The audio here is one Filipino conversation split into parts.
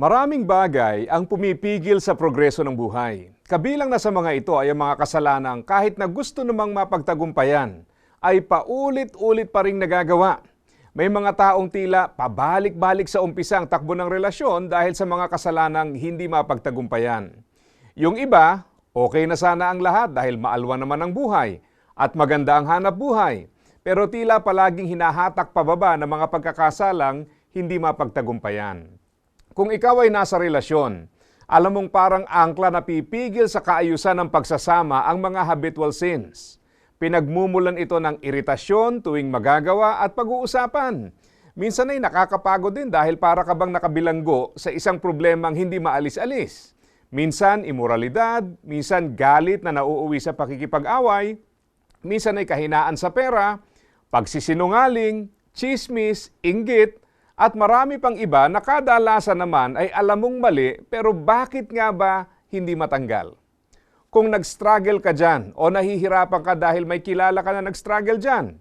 Maraming bagay ang pumipigil sa progreso ng buhay. Kabilang na sa mga ito ay ang mga kasalanang kahit na gusto namang mapagtagumpayan, ay paulit-ulit pa rin nagagawa. May mga taong tila pabalik-balik sa umpisa ang takbo ng relasyon dahil sa mga kasalanang hindi mapagtagumpayan. Yung iba, okay na sana ang lahat dahil maalwa naman ang buhay at maganda ang hanap buhay. Pero tila palaging hinahatak pababa ng mga pagkakasalang hindi mapagtagumpayan. Kung ikaw ay nasa relasyon, alam mong parang angkla na pipigil sa kaayusan ng pagsasama ang mga habitual sins. Pinagmumulan ito ng iritasyon tuwing magagawa at pag-uusapan. Minsan ay nakakapagod din dahil para ka bang nakabilanggo sa isang problemang hindi maalis-alis. Minsan imoralidad, minsan galit na nauuwi sa pakikipag-away, minsan ay kahinaan sa pera, pagsisinungaling, chismis, inggit, at marami pang iba na kadalasan naman ay alam mong mali pero bakit nga ba hindi matanggal? Kung nag-struggle ka dyan o nahihirapan ka dahil may kilala ka na nag-struggle dyan,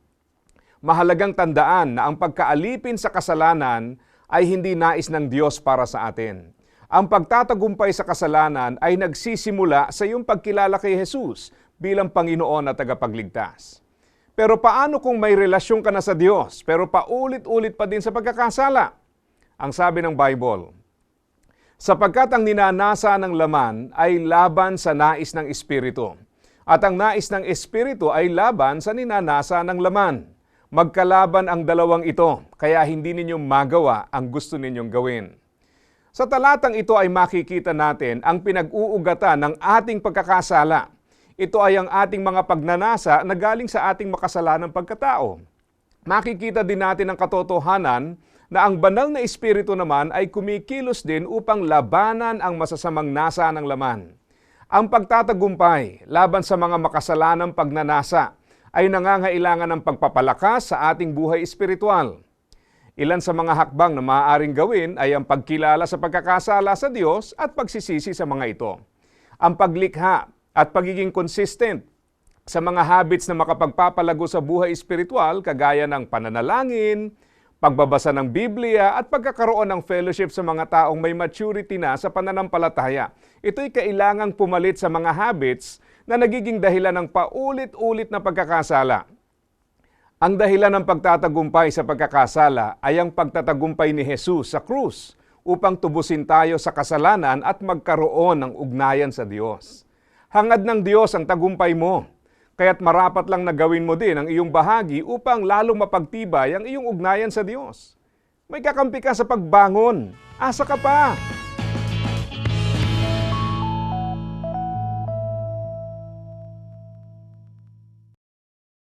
mahalagang tandaan na ang pagkaalipin sa kasalanan ay hindi nais ng Diyos para sa atin. Ang pagtatagumpay sa kasalanan ay nagsisimula sa iyong pagkilala kay Jesus bilang Panginoon at tagapagligtas. Pero paano kung may relasyon ka na sa Diyos pero paulit-ulit pa din sa pagkakasala? Ang sabi ng Bible, sapagkat ang ninanasa ng laman ay laban sa nais ng Espiritu, at ang nais ng Espiritu ay laban sa ninanasa ng laman. Magkalaban ang dalawang ito, kaya hindi ninyo magawa ang gusto ninyong gawin. Sa talatang ito ay makikita natin ang pinag-uugatan ng ating pagkakasala. Ito ay ang ating mga pagnanasa na galing sa ating makasalanang pagkatao. Makikita din natin ang katotohanan na ang banal na espiritu naman ay kumikilos din upang labanan ang masasamang nasa ng laman. Ang pagtatagumpay laban sa mga makasalanang pagnanasa ay nangangailangan ng pagpapalakas sa ating buhay espiritual. Ilan sa mga hakbang na maaaring gawin ay ang pagkilala sa pagkakasala sa Diyos at pagsisisi sa mga ito. Ang paglikha at pagiging consistent sa mga habits na makapagpapalago sa buhay espiritual kagaya ng pananalangin, pagbabasa ng Biblia at pagkakaroon ng fellowship sa mga taong may maturity na sa pananampalataya. Ito'y kailangang pumalit sa mga habits na nagiging dahilan ng paulit-ulit na pagkakasala. Ang dahilan ng pagtatagumpay sa pagkakasala ay ang pagtatagumpay ni Jesus sa krus upang tubusin tayo sa kasalanan at magkaroon ng ugnayan sa Diyos. Hangad ng Diyos ang tagumpay mo, kaya't marapat lang na gawin mo din ang iyong bahagi upang lalong mapagtibay ang iyong ugnayan sa Diyos. May kakampi ka sa pagbangon. Asa ka pa!